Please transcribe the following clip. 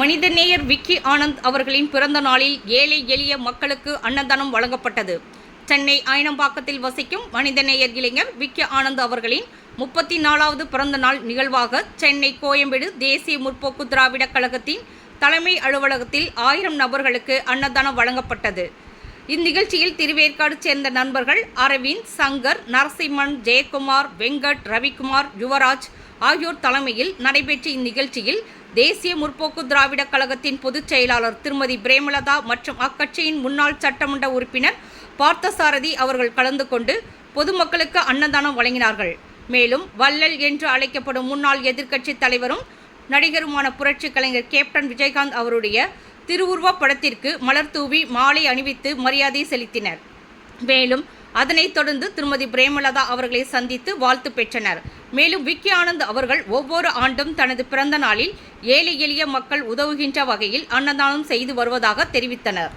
மனிதநேயர் விக்கி ஆனந்த் அவர்களின் பிறந்த நாளில் ஏழை எளிய மக்களுக்கு அன்னதானம் வழங்கப்பட்டது. சென்னை ஆயினம்பாக்கத்தில் வசிக்கும் மனிதநேயர் இளைஞர் விக்கி ஆனந்த் அவர்களின் முப்பத்தி நாலாவது பிறந்த நாள் நிகழ்வாக சென்னை கோயம்பேடு தேசிய முற்போக்கு திராவிடக் கழகத்தின் தலைமை அலுவலகத்தில் ஆயிரம் நபர்களுக்கு அன்னதானம் வழங்கப்பட்டது. இந்நிகழ்ச்சியில் திருவேற்காடு சேர்ந்த நண்பர்கள் அரவிந்த் சங்கர் நரசிம்மன் ஜெயக்குமார் வெங்கட் ரவிக்குமார் யுவராஜ் ஆகியோர் தலைமையில் நடைபெற்ற இந்நிகழ்ச்சியில் தேசிய முற்போக்கு திராவிடக் கழகத்தின் பொதுச் செயலாளர் திருமதி பிரேமலதா மற்றும் அக்கட்சியின் முன்னாள் சட்டமன்ற உறுப்பினர் பார்த்தசாரதி அவர்கள் கலந்து கொண்டு பொதுமக்களுக்கு அன்னதானம் வழங்கினார்கள். மேலும் வள்ளல் என்று அழைக்கப்படும் முன்னாள் எதிர்க்கட்சித் தலைவரும் நடிகருமான புரட்சி கலைஞர் கேப்டன் விஜயகாந்த் அவருடைய திருவுருவப் படத்திற்கு மலர் தூவி மாலை அணிவித்து மரியாதை செலுத்தினர். மேலும் அதனைத் தொடர்ந்து திருமதி பிரேமலதா அவர்களை சந்தித்து வாழ்த்து பெற்றனர். மேலும் விக்கி ஆனந்த் அவர்கள் ஒவ்வொரு ஆண்டும் தனது பிறந்த நாளில் ஏழை எளிய மக்கள் உதவுகின்ற வகையில் அன்னதானம் செய்து வருவதாக தெரிவித்தனர்.